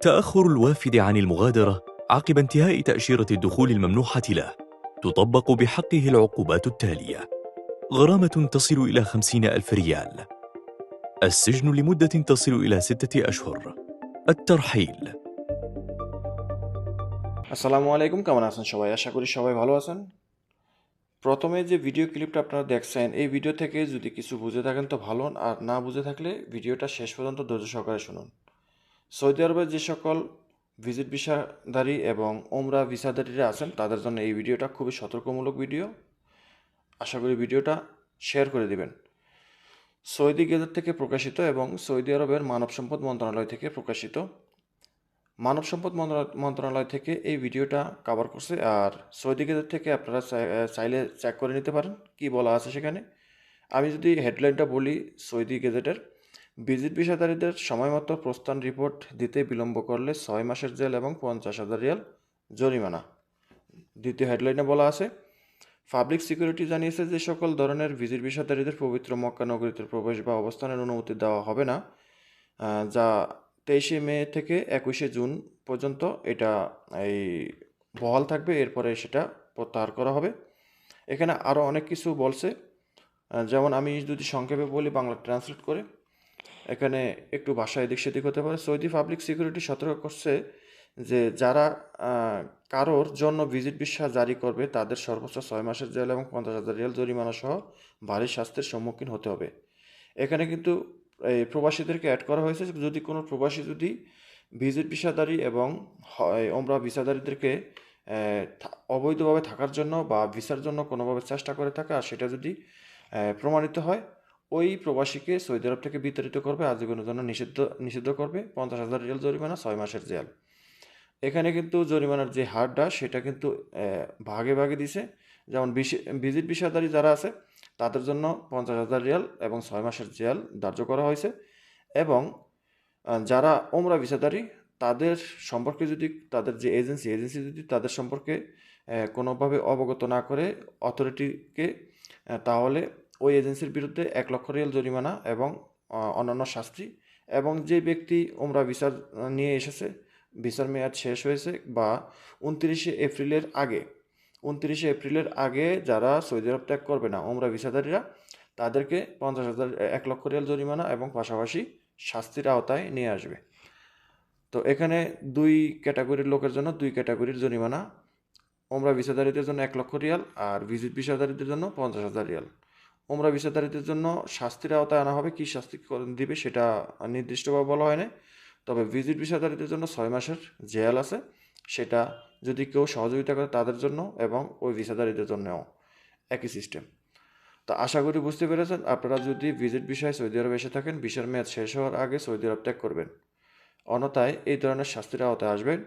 تأخر الوافد عن المغادرة عقب انتهاء تأشيرة الدخول الممنوحة له تطبق بحقه العقوبات التالية غرامة تصل إلى خمسين ألف ريال السجن لمدة تصل إلى ستة أشهر الترحيل আসসালামু আলাইকুম কেমন আছেন সবাই আশা করি সবাই ভালো আছেন প্রথমে যে ভিডিও ক্লিপটা আপনারা দেখছেন এই ভিডিও থেকে যদি কিছু বুঝে থাকেন তো ভালো আর না বুঝে থাকলে ভিডিওটা শেষ পর্যন্ত ধৈর্য সহকারে শুনুন সৌদি আরবের যে সকল ভিজিট ভিসাধারী এবং ওমরা ভিসাধারীরা আছেন, তাদের জন্য এই ভিডিওটা খুবই সতর্কমূলক ভিডিও। আশা করি ভিডিওটা শেয়ার করে দিবেন। সৌদি গেজেট থেকে প্রকাশিত এবং সৌদি আরবের মানব সম্পদ মন্ত্রণালয় থেকে প্রকাশিত। মানব সম্পদ মন্ত্রণালয় থেকে এই ভিডিওটা কাভার করছে। আর সৌদি গেজেট থেকে আপনারা চাইলে চেক করে নিতে পারেন, কি বলা আছে সেখানে। আমি যদি হেডলাইনটা বলি সৌদি গেজেটের ভিজিট ভিসাধারীদের সময়মতো প্রস্থান রিপোর্ট দিতে বিলম্ব করলে ছয় মাসের জেল এবং পঞ্চাশ হাজার রিয়াল জরিমানা। দ্বিতীয় হেডলাইনে বলা আছে, পাবলিক সিকিউরিটি জানিয়েছে যে সকল ধরনের ভিজিট ভিসাধারীদের পবিত্র মক্কা নগরীতে প্রবেশ বা অবস্থানের অনুমতি দেওয়া হবে না যা তেইশে মে থেকে একুশে জুন পর্যন্ত এটা এই বহাল থাকবে, এরপরে সেটা প্রত্যাহার করা হবে। এখানে আরও অনেক কিছু বলছে যেমন আমি যদি সংক্ষেপে বলি, বাংলা ট্রান্সলেট করে। এখানে একটু ভাষা এদিক সেদিক হতে পারে। সৌদি পাবলিক সিকিউরিটি সতর্ক করছে যে যারা কারোর জন্য ভিজিট ভিসা জারি করবে, তাদের সর্বোচ্চ ছয় মাসের জেল এবং পঞ্চাশ হাজার রিয়াল জরিমানা সহ ভারী শাস্তির সম্মুখীন হতে হবে। এখানে কিন্তু, এই প্রবাসীদেরকে অ্যাড করা হয়েছে যদি কোনো প্রবাসী যদি ভিজিট ভিসাদারী এবং ওমরা ভিসাদারীদেরকে অবৈধভাবে থাকার জন্য বা ভিসার জন্য কোনোভাবে চেষ্টা করে থাকে, আর সেটা যদি প্রমাণিত হয় ওই প্রবাসীকে সৌদি আরব থেকে বিতাড়িত করবে আজীবনের জন্য নিষিদ্ধ নিষিদ্ধ করবে। পঞ্চাশ হাজার রিয়াল জরিমানা, ছয় মাসের জেল। এখানে কিন্তু জরিমানার যে হারটা, সেটা কিন্তু ভাগে ভাগে দিছে। যেমন ভিজিট ভিসাদারী যারা আছে, তাদের জন্য পঞ্চাশ হাজার রিয়াল এবং ছয় মাসের জেল ধার্য করা হয়েছে। এবং যারা ওমরা ভিসাদারী তাদের সম্পর্কে যদি, তাদের যে এজেন্সি এজেন্সি যদি তাদের সম্পর্কে কোনোভাবে অবগত না করে অথরিটিকে তাহলে ওই এজেন্সির বিরুদ্ধে এক লক্ষ রিয়াল জরিমানা এবং অন্যান্য শাস্তি এবং যে ব্যক্তি ওমরা ভিসা নিয়ে এসেছে, ভিসার মেয়াদ শেষ হয়েছে বা উনত্রিশে এপ্রিলের আগে, উনত্রিশে এপ্রিলের আগে যারা সৌদি আরব ত্যাগ করবে না ওমরা ভিসাধারীরা, তাদেরকে পঞ্চাশ হাজার এক লক্ষ রিয়াল জরিমানা এবং পাশাপাশি শাস্তির আওতায় নিয়ে আসবে। তো এখানে দুই ক্যাটাগরির লোকের জন্য দুই ক্যাটাগরির জরিমানা ওমরা ভিসাধারীদের জন্য এক লক্ষ রিয়াল আর ভিজিট ভিসাধারীদের জন্য পঞ্চাশ হাজার রিয়াল। ওমরা ভিসাধারীদের জন্য শাস্তির আওতায় আনা হবে, কী শাস্তি দিবে সেটা নির্দিষ্টভাবে বলা হয়নি। তবে ভিজিট ভিসাধারীদের জন্য ছয় মাসের জেল আছে। সেটা যদি কেউ সহযোগিতা করে তাদের জন্য এবং ওই ভিসাধারীদের জন্যও। একই সিস্টেম তো আশা করি বুঝতে পেরেছেন। আপনারা যদি ভিজিট বিষয়ে সৌদি আরব এসে থাকেন ভিসার মেয়াদ শেষ হওয়ার আগে সৌদি আরব ত্যাগ করবেন। অন্যথায় এই ধরনের শাস্তির আওতায় আসবেন।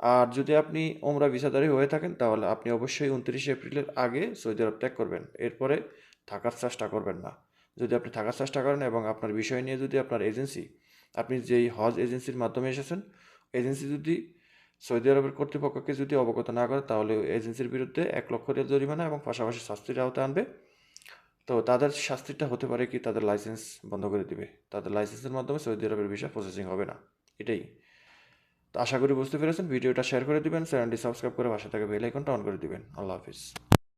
আর যদি আপনি ওমরা ভিসাধারী হয়ে থাকেন, তাহলে আপনি অবশ্যই উনত্রিশে এপ্রিলের আগে সৌদি আরব ত্যাগ করবেন। এরপরে থাকার চেষ্টা করবেন না। যদি আপনি থাকার চেষ্টা করেন এবং আপনার বিষয় নিয়ে যদি আপনার এজেন্সি, আপনি যেই হজ এজেন্সির মাধ্যমে এসেছেন, এজেন্সি যদি সৌদি আরবের কর্তৃপক্ষকে যদি অবগত না করে, তাহলে এজেন্সির বিরুদ্ধে এক লক্ষ রিয়াল জরিমানা এবং পাশাপাশি শাস্তির আওতায় আনবে। তো তাদের শাস্তিটা হতে পারে কি? তাদের লাইসেন্স বন্ধ করে দিবে। তাদের লাইসেন্সের মাধ্যমে সৌদি আরবের ভিসা প্রসেসিং হবে না। এটাই। তো আশা করি বুঝতে পেরেছেন। ভিডিওটা শেয়ার করে দিবেন, চ্যানেলটি সাবস্ক্রাইব করে পাশে থেকে বেল আইকনটা অন করে দিবেন। আল্লাহ হাফিজ।